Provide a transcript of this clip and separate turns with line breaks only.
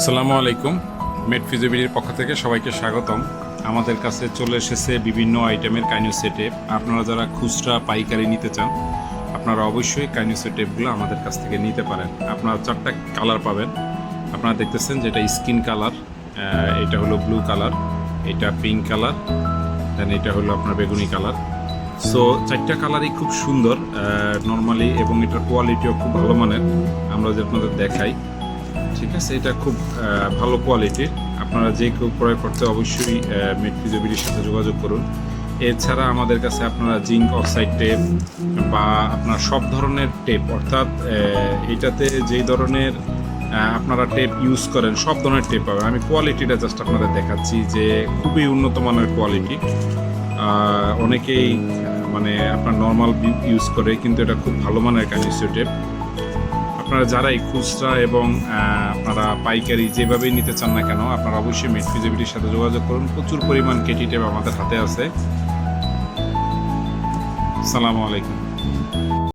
আসসালামু আলাইকুম। মেড ফিজিবিলির পক্ষ থেকে সবাইকে স্বাগতম। আমাদের কাছে চলে এসেছে বিভিন্ন আইটেমের কাইনিও সেটেপ আপনারা যারা খুচরা, পাইকারি নিতে চান, আপনারা অবশ্যই কাইনিও সেটেপগুলো আমাদের কাছ থেকে নিতে পারেন। আপনারা চারটা কালার পাবেন। আপনারা দেখতেছেন যেটা স্কিন কালার এটা হলো ব্লু কালার, এটা পিঙ্ক কালার, দেন এটা হলো আপনার বেগুনি কালার। সো, চারটা কালারই খুব সুন্দর নর্মালি এবং এটার কোয়ালিটিও খুব ভালো মানের। আমরা যে আপনাদের দেখাই। ঠিক আছে, এটা খুব ভালো কোয়ালিটির আপনারা যে কেউ ক্রয় করতে অবশ্যই মেড ফিজিবিলির সাথে যোগাযোগ করুন। এছাড়া আমাদের কাছে আপনারা জিঙ্ক, অক্সাইড টেপ বা আপনার সব ধরনের টেপ, অর্থাৎ এটাতে যেই ধরনের আপনারা টেপ ইউজ করেন, সব ধরনের টেপ পাবেন। আমি কোয়ালিটিটা জাস্ট আপনাদের দেখাচ্ছি যে খুবই উন্নত মানের কোয়ালিটি অনেকেই মানে আপনার নর্মাল ইউজ করে, কিন্তু এটা খুব ভালো মানের কানিস্ট্রি টেপ। আপনারা যারা এই খুচরা এবং আপনারা পাইকারি যেভাবেই নিতে চান না কেন, আপনারা অবশ্যই মেট ফিজিবিলিটির সাথে যোগাযোগ করুন। প্রচুর পরিমাণ কেটি টেপ আমাদের হাতে আছে। সালামু আলাইকুম।